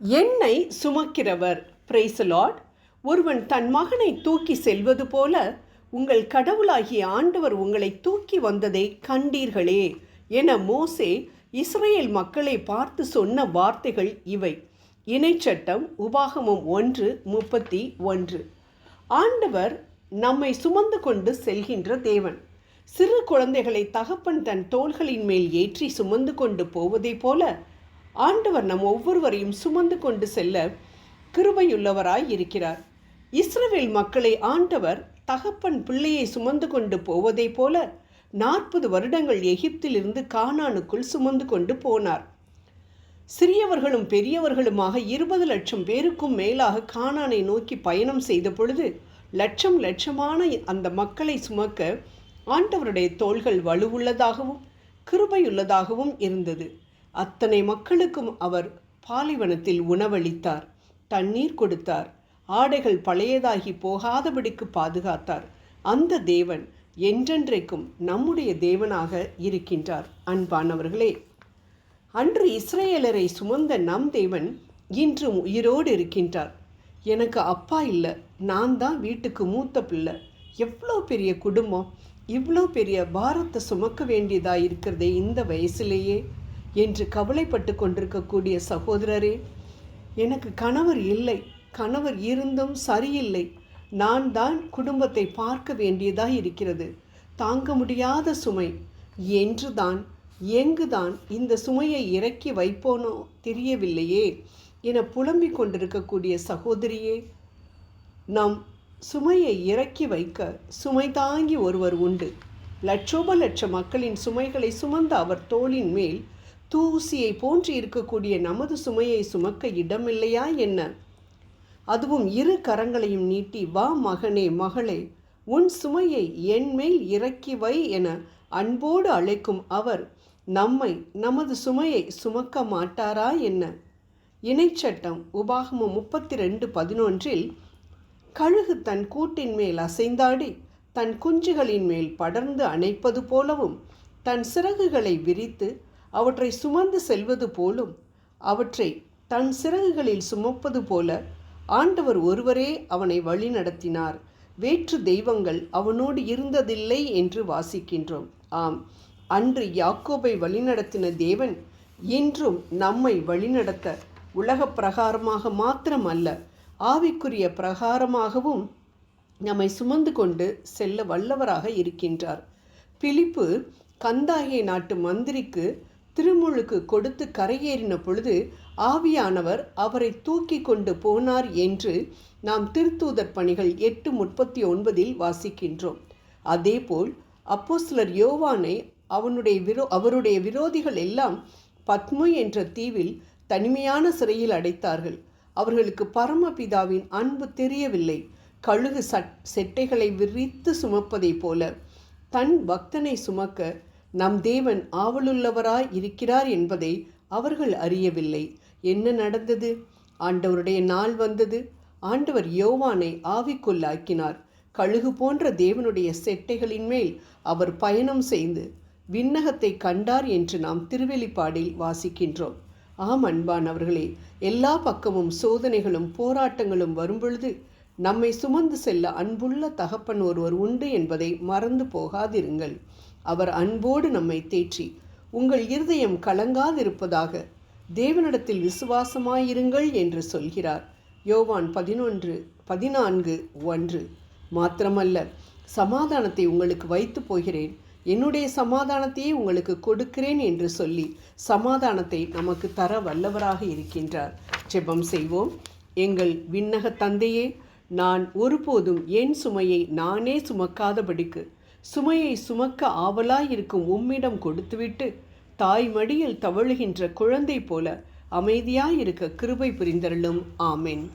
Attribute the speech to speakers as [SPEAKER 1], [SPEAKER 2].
[SPEAKER 1] என்னை சுமக்கிறவர். பிரைசலாட் ஒருவன் தன் மகனை தூக்கி செல்வது போல உங்கள் கடவுளாகிய ஆண்டவர் உங்களை தூக்கி வந்ததை கண்டீர்களே என மோசே இஸ்ரேல் மக்களை பார்த்து சொன்ன வார்த்தைகள் இவை. இணைச்சட்டம் உபாகமம் ஒன்று முப்பத்தி ஒன்று. ஆண்டவர் நம்மை சுமந்து கொண்டு செல்கின்ற தேவன். சிறு குழந்தைகளை தகப்பன் தன் தோள்களின் மேல் ஏற்றி சுமந்து கொண்டு போவதைப் போல ஆண்டவர் நம் ஒவ்வொருவரையும் சுமந்து கொண்டு செல்ல கிருபையுள்ளவராய் இருக்கிறார். இஸ்ரவேல் மக்களை ஆண்டவர் தகப்பன் பிள்ளையை சுமந்து கொண்டு போவதைப் போல நாற்பது வருடங்கள் எகிப்திலிருந்து கானானுக்குள் சுமந்து கொண்டு போனார். சிறியவர்களும் பெரியவர்களுமாக இருபது லட்சம் பேருக்கும் மேலாக கானானை நோக்கி பயணம் செய்த பொழுது லட்சம் லட்சமான அந்த மக்களை சுமக்க ஆண்டவருடைய தோள்கள் வலுவுள்ளதாகவும் கிருபையுள்ளதாகவும் இருந்தது. அத்தனை மக்களுக்கும் அவர் பாலைவனத்தில் உணவளித்தார். தண்ணீர் கொடுத்தார். ஆடைகள் பழையதாகி போகாதபடிக்கு பாதுகாத்தார். அந்த தேவன் என்றென்றைக்கும் நம்முடைய தேவனாக இருக்கின்றார். அன்பானவர்களே அன்று இஸ்ரேலரை சுமந்த நம் தேவன் இன்றும் உயிரோடு இருக்கின்றார். எனக்கு அப்பா இல்லை நான் தான் வீட்டுக்கு மூத்த பிள்ளை. எவ்வளோ பெரிய குடும்பம் இவ்வளோ பெரிய பாரத்தை சுமக்க வேண்டியதாக இருக்கிறதே இந்த வயசுலேயே. என்று கவலைப்பட்டு கொண்டிருக்கக்கூடிய சகோதரரே எனக்கு கணவர் இல்லை கணவர் இருந்தும் சரியில்லை. நான் தான் குடும்பத்தை பார்க்க வேண்டியதாக இருக்கிறது. தாங்க முடியாத சுமை. என்றுதான் எங்குதான் இந்த சுமையை இறக்கி வைப்போனோ தெரியவில்லையே என புலம்பிக் கொண்டிருக்கக்கூடிய சகோதரியே நாம் சுமையை இறக்கி வைக்க சுமை தாங்கி ஒருவர் உண்டு. லட்சோப லட்ச மக்களின் சுமைகளை சுமந்த அவர் தோளின் மேல் தூசியை போன்று இருக்கக்கூடிய நமது சுமையை சுமக்க இடமில்லையா என்ன? அதுவும் இரு கரங்களையும் நீட்டி வா மகனே மகளே உன் சுமையை என் மேல் இறக்கி வை என அன்போடு அழைக்கும் அவர் நம்மை நமது சுமையை சுமக்க மாட்டாரா என்ன? இணைச்சட்டம் உபாகமம் முப்பத்தி ரெண்டு பதினொன்றில் கழுகு தன் கூட்டின் மேல் அசைந்தாடி தன் குஞ்சுகளின் மேல் படர்ந்து அணைப்பது போலவும் தன் சிறகுகளை விரித்து அவற்றை சுமந்து செல்வது போலும் அவற்றை தன் சிறகுகளில் சுமப்பது போல ஆண்டவர் ஒருவரே அவனை வழிநடத்தினார் வேற்று தெய்வங்கள் அவனோடு இருந்ததில்லை என்று வாசிக்கின்றோம். ஆம் அன்று யாக்கோபை வழிநடத்தின தேவன் இன்றும் நம்மை வழிநடத்த உலக பிரகாரமாக மாத்திரமல்ல ஆவிக்குரிய பிரகாரமாகவும் நம்மை சுமந்து கொண்டு செல்ல வல்லவராக இருக்கின்றார். பிலிப்பு கந்தாகிய நாட்டு மந்திரிக்கு திருமுழுக்கு கொடுத்து கரையேறின பொழுது ஆவியானவர் அவரை தூக்கி கொண்டு போனார் என்று நாம் திருத்தூதர் பணிகள் எட்டு முப்பத்தி ஒன்பதில் வாசிக்கின்றோம். அதேபோல் அப்போஸ்லர் யோவானை அவனுடைய விரோ அவருடைய விரோதிகள் எல்லாம் பத்மு என்ற தீவில் தனிமையான சிறையில் அடைத்தார்கள். அவர்களுக்கு பரமபிதாவின் அன்பு தெரியவில்லை. கழுகு சட் செட்டைகளை விரித்து சுமப்பதைப் போல தன் பக்தனை சுமக்க நம் தேவன் ஆவலுள்ளவராய் இருக்கிறார் என்பதை அவர்கள் அறியவில்லை. என்ன நடந்தது? ஆண்டவருடைய நாள் வந்தது. ஆண்டவர் யோவானை ஆவிக்குள்ளாக்கினார் கழுகு போன்ற தேவனுடைய செட்டைகளின் மேல் அவர் பயணம் செய்து விண்ணகத்தை கண்டார் என்று நாம் திருவெளிப்பாடில் வாசிக்கின்றோம். ஆம் அன்பான் அவர்களே எல்லா பக்கமும் சோதனைகளும் போராட்டங்களும் வரும்பொழுது நம்மை சுமந்து செல்ல அன்புள்ள தகப்பன் ஒருவர் உண்டு என்பதை மறந்து போகாதிருங்கள். அவர் அன்போடு நம்மை தேற்றி உங்கள் இருதயம் கலங்காதிருப்பதாக தேவனிடத்தில் விசுவாசமாயிருங்கள் என்று சொல்கிறார். யோவான் பதினொன்று பதினான்கு ஒன்று. மாத்திரமல்ல சமாதானத்தை உங்களுக்கு வைத்து போகிறேன். என்னுடைய சமாதானத்தையே உங்களுக்கு கொடுக்கிறேன் என்று சொல்லி சமாதானத்தை நமக்கு தர வல்லவராக இருக்கின்றார். ஜெபம் செய்வோம். எங்கள் விண்ணக தந்தையே நான் ஒருபோதும் என் சுமையை நானே சுமக்காதபடிக்கு சுமையை சுமக்க ஆவலாயிருக்கும் உம்மிடம் கொடுத்துவிட்டு தாய் மடியில் தவழுகின்ற குழந்தை போல அமைதியாயிருக்க கிருபை புரிந்தருளும். ஆமென்.